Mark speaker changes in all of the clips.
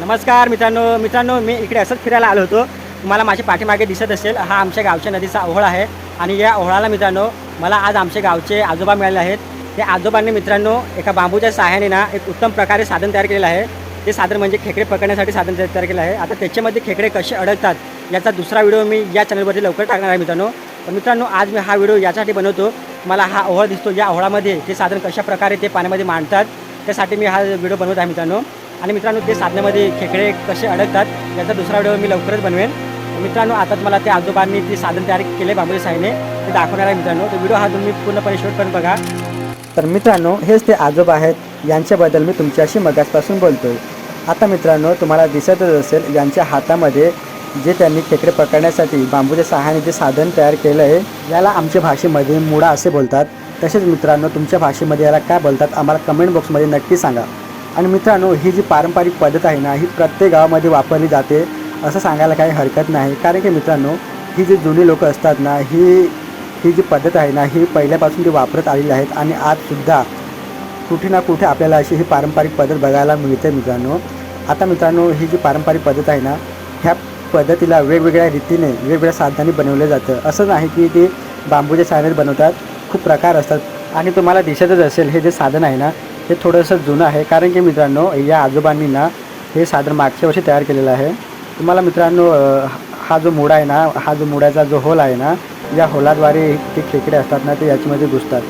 Speaker 1: नमस्कार मित्रांनो मित्रांनो मी इकडे असंच फिरायला आलो होतो. तुम्हाला माझ्या पाठीमागे दिसत असेल हा आमच्या गावच्या नदीचा ओहळ आहे. आणि या ओहळाला मित्रांनो मला आज आमच्या गावचे आजोबा मिळाले आहेत. ते आजोबांनी मित्रांनो एका बांबूच्या सहाय्याने ना एक उत्तम प्रकारे साधन तयार केलेलं आहे. ते साधन म्हणजे खेकडे पकडण्यासाठी साधन तयार तयार केलं आहे. आता त्याच्यामध्ये खेकडे कसे अडकतात याचा दुसरा व्हिडिओ मी या चॅनलवरती लवकर टाकणार आहे मित्रांनो. तर मित्रांनो आज मी हा व्हिडिओ यासाठी बनवतो. मला हा ओहळ दिसतो या ओहळामध्ये ते साधन कशा प्रकारे ते पाण्यामध्ये मांडतात त्यासाठी मी हा व्हिडिओ बनवत आहे मित्रांनो. आणि मित्रांनो ते साधनेमध्ये खेकडे कसे अडकतात याचा दुसरा व्हिडिओ मी लवकरच बनवेन. मित्रांनो आता मला ते आजोबांनी ते साधन तयार केले बांबूच्या साईने. ते दाखवणार आहे मित्रांनो. तो व्हिडिओ हा तुम्ही पूर्णपणे शूट करून बघा. तर मित्रांनो हेच ते आजोबा आहेत. यांच्याबद्दल मी तुमच्याशी मगासपासून बोलतोय. आता मित्रांनो तुम्हाला दिसतच असेल यांच्या हातामध्ये जे त्यांनी खेकडे पकडण्यासाठी बांबूच्या सहाय्याने जे साधन तयार केलं आहे याला आमच्या भाषेमध्ये मुडा असे बोलतात. तसेच मित्रांनो तुमच्या भाषेमध्ये याला काय बोलतात आम्हाला कमेंट बॉक्समध्ये नक्की सांगा. आणि मित्रांनो ही जी पारंपरिक पद्धत आहे ना ही प्रत्येक गावामध्ये वापरली जाते असं सांगायला काही हरकत नाही. कारण की मित्रांनो ही जी जुनी लोक असतात ना ही ही जी पद्धत आहे ना ही पहिल्यापासून ती वापरत आलेली आहेत आणि आजसुद्धा कुठे ना कुठे आपल्याला अशी ही पारंपरिक पद्धत बघायला मिळते मित्रांनो. आता मित्रांनो ही जी पारंपरिक पद्धत आहे ना ह्या पद्धतीला वेगवेगळ्या रीतीने वेगवेगळ्या साधनांनी बनवलं जातं. असं नाही की ते बांबूच्या साधने बनवतात खूप प्रकार असतात. आणि तुम्हाला दिसतच असेल हे जे साधन आहे ना हे थोडंसं जुनं आहे. कारण की मित्रांनो या आजोबांनी ना हे साधन मागच्या वर्षी तयार केलेलं आहे. तुम्हाला मित्रांनो हा जो मुडा आहे ना हा जो मुडाचा जो होल आहे ना या होलाद्वारे ते खेकडे असतात ना ते याच्यामध्ये घुसतात.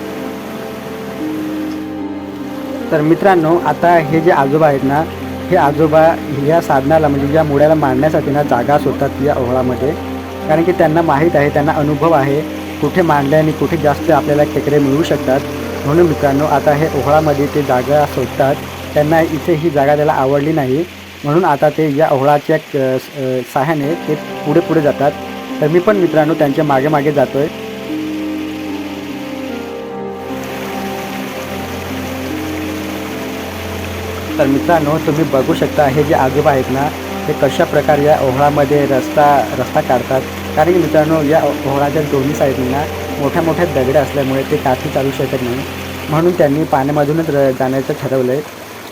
Speaker 1: तर मित्रांनो आता हे जे आजोबा आहेत ना हे आजोबा या साधनाला म्हणजे या मुड्याला मांडण्यासाठी ना जागा शोधतात या ओहळामध्ये कारण की त्यांना माहीत आहे त्यांना अनुभव आहे कुठे मांडल्याने कुठे जास्त आपल्याला खेकडे मिळू शकतात. म्हणून मित्रांनो आता हे ओहळामध्ये ते जागा शोधतात. त्यांना इथे ही जागा त्याला आवडली नाही. म्हणून आता ते या ओहळाच्या अ, सहाय्याने ते पुढे पुढे जातात. तर मी पण मित्रांनो त्यांच्या मागे मागे जातोय. तर मित्रांनो तुम्ही बघू शकता हे जे आजोबा आहेत ना ते कशा प्रकारे या ओहळामध्ये रस्ता रस्ता काढतात. कारण की मित्रांनो या ओहळाच्या दोन्ही साईडनी ना मोठ्या मोठ्या दगड्या असल्यामुळे ते काठी चालू शकत नाही. म्हणून त्यांनी पाण्यामधूनच र जाण्याचं ठरवलं आहे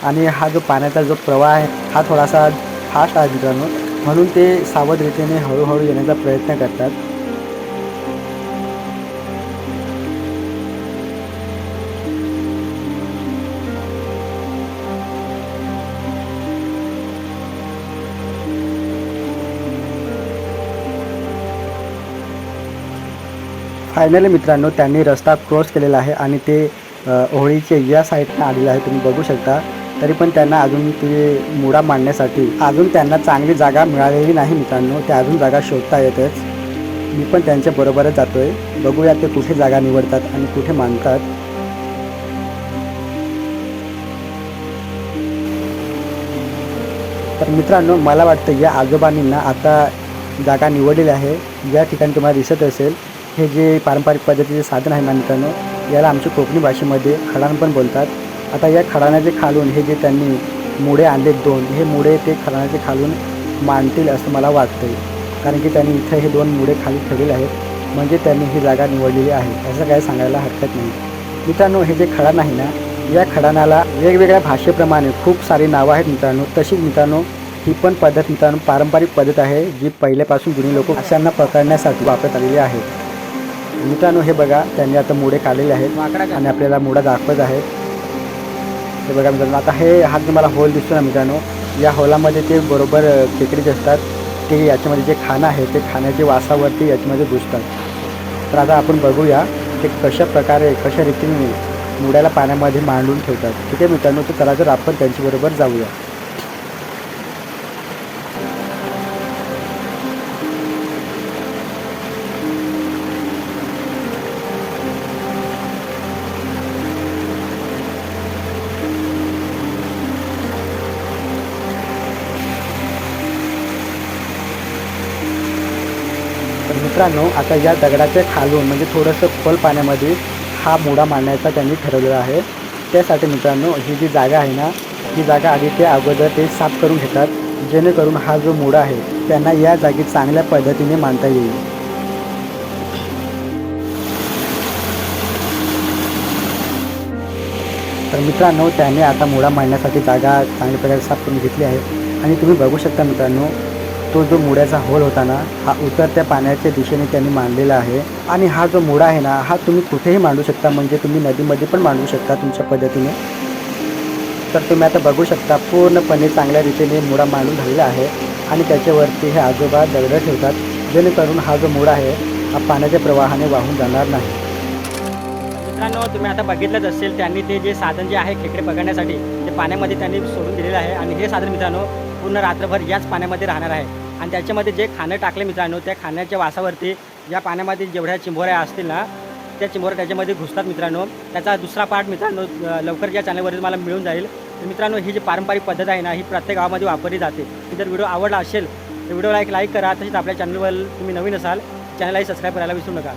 Speaker 1: आणि हा जो पाण्याचा जो प्रवाह आहे हा थोडासा फास्ट आहे मित्रांनो. म्हणून ते सावध रीतीने हळूहळू येण्याचा प्रयत्न करतात. फायनली मित्रांनो त्यांनी रस्ता क्रॉस केलेला आहे आणि ते अ, ओहळीचे या साईडनं आलेले आहे. तुम्ही बघू शकता. तरी पण त्यांना अजून ते मुडा मांडण्यासाठी अजून त्यांना चांगली जागा मिळालेली नाही मित्रांनो. ते अजून जागा शोधता येतच. मी पण त्यांच्या बरोबरच आहे बघूया ते कुठे जागा निवडतात आणि कुठे मांडतात. तर मित्रांनो मला वाटतं या आजोबांनी ना आता जागा निवडलेली आहे. या ठिकाणी तुम्हाला दिसत असेल. हे जे पारंपरिक पद्धतीचे साधन आहे ना मित्रांनो याला आमच्या कोकणी भाषेमध्ये खडाण पण बोलतात. आता या खडाण्याचे खालून हे जे त्यांनी मुडे आणले दोन हे मुडे ते खडाण्याचे खालून मांडतील असं मला वाटतंय. कारण की त्यांनी इथं हे दोन मुडे खाली ठेवलेले आहेत. म्हणजे त्यांनी ही जागा निवडलेली आहे. असं काय सांगायला हरकत नाही. मित्रांनो हे जे खडाण आहे ना या खडाणाला वेगवेगळ्या भाषेप्रमाणे खूप सारी नावं आहेत मित्रांनो. तशीच मित्रांनो ही पण पद्धत मित्रांनो पारंपरिक पद्धत आहे जी पहिल्यापासून जुनी लोक माशांना पकडण्यासाठी वापरत आलेली आहे. मित्रांनो हे बघा त्यांनी आता मुडे काढलेले आहेत आणि आपल्याला मुडा दाखवत आहेत. हे बघा मित्रांनो आता हे हा जो मला होल दिसतो ना मित्रांनो या होलामध्ये ते बरोबर अ, खेकडे जे असतात ते याच्यामध्ये जे खाणं आहे ते खाण्याच्या वासावरती याच्यामध्ये घुसतात. तर आता आपण बघूया ते कशा प्रकारे कशा रीतीने मुड्याला पाण्यामध्ये मांडून ठेवतात. ठीक आहे मित्रांनो तर चला तर आपण त्यांच्याबरोबर जाऊया. मित्रांनो आता या दगडाच्या खालून म्हणजे थोडंसं खोल पाण्यामध्ये हा मुडा मांडण्याचा त्यांनी ठरवलेला आहे. त्यासाठी मित्रांनो ही जी जागा आहे ना ही जागा आधी ते अगोदर ते साफ करून घेतात जेणेकरून हा जो मुडा आहे त्यांना या जागी चांगल्या पद्धतीने मांडता येईल. तर मित्रांनो त्याने आता मुळा मांडण्यासाठी जागा चांगल्या प्रकारे साफ करून घेतली आहे. आणि तुम्ही बघू शकता मित्रांनो तो जो मुड्याचा होल होता ना हा उतरत्या पाण्याच्या दिशेने त्यांनी मांडलेला आहे. आणि हा जो मुडा आहे ना हा तुम्ही कुठेही मांडू शकता म्हणजे तुम्ही नदीमध्ये पण मांडू शकता तुमच्या पद्धतीने. तर तुम्ही आता बघू शकता पूर्णपणे चांगल्या रीतीने मुडा मांडून झालेला आहे. आणि त्याच्यावरती हे आजोबा दगडं ठेवतात जेणेकरून हा जो मुडा आहे हा पाण्याच्या प्रवाहाने वाहून जाणार नाही.
Speaker 2: मित्रांनो तुम्ही आता बघितलंच असेल त्यांनी ते जे साधन जे आहे खेकडे पकडण्यासाठी ते पाण्यामध्ये त्यांनी सोडून दिलेलं आहे. आणि हे साधन मित्रांनो पूर्ण रात्रभर याच पाण्यामध्ये राहणार आहे. आणि त्याच्यामध्ये जे खाणं टाकले मित्रांनो त्या खाण्याच्या वासावरती या पाण्यामध्ये जेवढ्या चिंबोऱ्या असतील ना त्या चिंबोऱ्या त्याच्यामध्ये घुसतात मित्रांनो. त्याचा दुसरा पार्ट मित्रांनो लवकर या चॅनलवरती मला मिळून जाईल. तर मित्रांनो ही जी पारंपरिक पद्धत आहे ना ही प्रत्येक गावामध्ये वापरली जाते. जर व्हिडिओ आवडला असेल तर व्हिडिओला एक लाईक करा. तसेच आपल्या चॅनलवर तुम्ही नवीन असाल चॅनललाही सबस्क्राईब करायला विसरू नका.